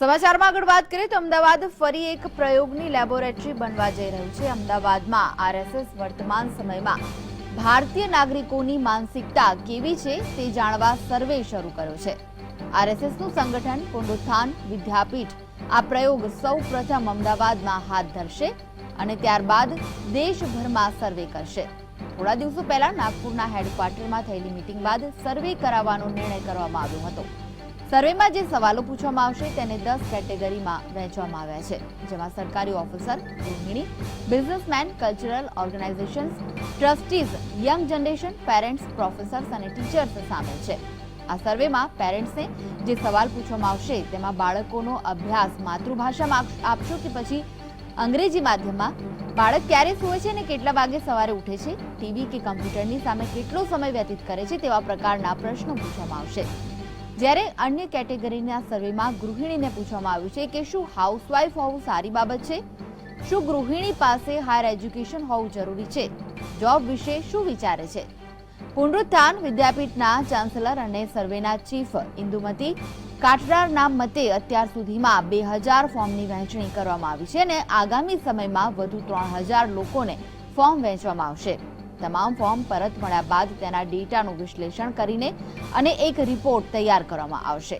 સમાચારમાં આગળ વાત કરીએ તો અમદાવાદ ફરી એક પ્રયોગની લેબોરેટરી બનવા જઈ રહ્યું છે. અમદાવાદમાં આરએસએસ વર્તમાન સમયમાં ભારતીય નાગરિકોની માનસિકતા કેવી છે તે જાણવા સર્વે શરૂ કર્યો છે. આરએસએસનું સંગઠન પુનરુત્થાન વિદ્યાપીઠ આ પ્રયોગ સૌ અમદાવાદમાં હાથ ધરશે અને ત્યારબાદ દેશભરમાં સર્વે કરશે. થોડા દિવસો પહેલા નાગપુરના હેડક્વાર્ટરમાં થયેલી મિટિંગ બાદ સર્વે કરાવવાનો નિર્ણય કરવામાં આવ્યો હતો. સર્વેમાં જે સવાલો પૂછવામાં આવશે તેને દસ કેટેગરીમાં વહેંચવામાં આવ્યા છે, જેમાં સરકારી officer, ગૃહિણી, businessman, cultural organisations, trustees, young generation, parents, professors અને ટીચર્સ સામેલ છે. આ સર્વેમાં પેરેન્ટ્સને જે સવાલ પૂછવામાં આવશે તેમાં બાળકોનો અભ્યાસ માતૃભાષામાં આપશો કે પછી અંગ્રેજી માધ્યમમાં? બાળક ક્યારે સૂવે છે અને કેટલા વાગે સવારે ઉઠે છે? ટીવી કે કમ્પ્યુટરની સામે કેટલો સમય વ્યતીત કરે છે તેવા પ્રકારના પ્રશ્નો પૂછવામાં આવશે. જ્યારે અન્ય કેટેગરીના સર્વેમાં ગૃહિણીને પૂછવામાં આવ્યું છે કે શું હાઉસવાઈફ હોવું સારી બાબત છે? શું ગૃહિણી પાસે હાયર એજ્યુકેશન હોવું જરૂરી છે? જોબ વિશે શું વિચારે છે? પુનરુત્થાન વિદ્યાપીઠના ચાન્સેલર અને સર્વેના ચીફ ઇન્દુમતી કાટરારના મતે અત્યાર સુધીમાં બે હજાર ફોર્મની વહેંચણી કરવામાં આવી છે અને આગામી સમયમાં વધુ ત્રણ હજાર લોકોને ફોર્મ વહેંચવામાં આવશે. તમામ ફોર્મ પરત મળ્યા બાદ તેના ડેટાનું વિશ્લેષણ કરીને અને એક રિપોર્ટ તૈયાર કરવામાં આવશે.